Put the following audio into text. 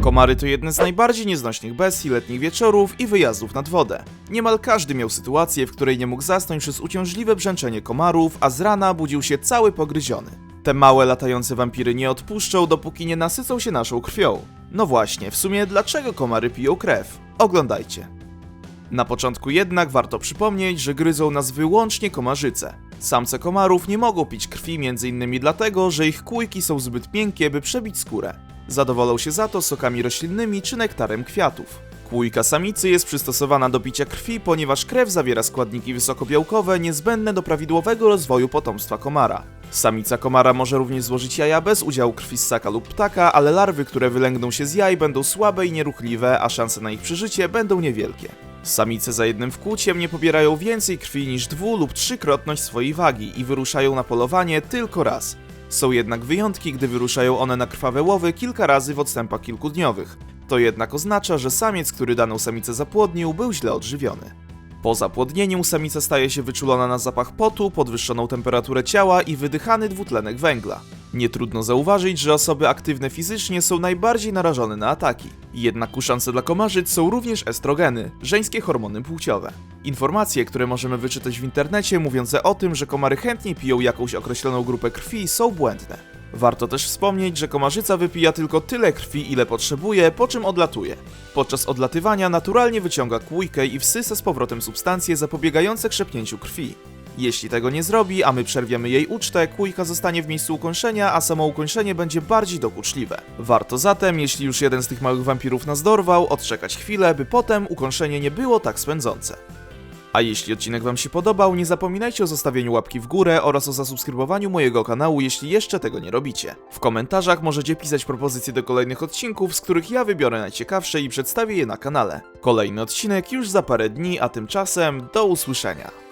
Komary to jedne z najbardziej nieznośnych bestii letnich wieczorów i wyjazdów nad wodę. Niemal każdy miał sytuację, w której nie mógł zasnąć przez uciążliwe brzęczenie komarów, a z rana budził się cały pogryziony. Te małe latające wampiry nie odpuszczą, dopóki nie nasycą się naszą krwią. No właśnie, w sumie dlaczego komary piją krew? Oglądajcie. Na początku jednak warto przypomnieć, że gryzą nas wyłącznie komarzyce. Samce komarów nie mogą pić krwi m.in. dlatego, że ich kółki są zbyt miękkie, by przebić skórę. Zadowolą się za to sokami roślinnymi czy nektarem kwiatów. Kłójka samicy jest przystosowana do picia krwi, ponieważ krew zawiera składniki wysokobiałkowe niezbędne do prawidłowego rozwoju potomstwa komara. Samica komara może również złożyć jaja bez udziału krwi ssaka lub ptaka, ale larwy, które wylęgną się z jaj będą słabe i nieruchliwe, a szanse na ich przeżycie będą niewielkie. Samice za jednym wkłuciem nie pobierają więcej krwi niż dwu lub trzykrotność swojej wagi i wyruszają na polowanie tylko raz. Są jednak wyjątki, gdy wyruszają one na krwawe łowy kilka razy w odstępach kilkudniowych. To jednak oznacza, że samiec, który daną samicę zapłodnił, był źle odżywiony. Po zapłodnieniu samica staje się wyczulona na zapach potu, podwyższoną temperaturę ciała i wydychany dwutlenek węgla. Nie trudno zauważyć, że osoby aktywne fizycznie są najbardziej narażone na ataki. Jednak kuszące dla komarzyc są również estrogeny, żeńskie hormony płciowe. Informacje, które możemy wyczytać w internecie mówiące o tym, że komary chętnie piją jakąś określoną grupę krwi są błędne. Warto też wspomnieć, że komarzyca wypija tylko tyle krwi, ile potrzebuje, po czym odlatuje. Podczas odlatywania naturalnie wyciąga kłójkę i wsysa z powrotem substancje zapobiegające krzepnięciu krwi. Jeśli tego nie zrobi, a my przerwiemy jej ucztę, kłójka zostanie w miejscu ukończenia, a samo ukończenie będzie bardziej dokuczliwe. Warto zatem, jeśli już jeden z tych małych wampirów nas dorwał, odczekać chwilę, by potem ukończenie nie było tak spędzące. A jeśli odcinek Wam się podobał, nie zapominajcie o zostawieniu łapki w górę oraz o zasubskrybowaniu mojego kanału, jeśli jeszcze tego nie robicie. W komentarzach możecie pisać propozycje do kolejnych odcinków, z których ja wybiorę najciekawsze i przedstawię je na kanale. Kolejny odcinek już za parę dni, a tymczasem do usłyszenia.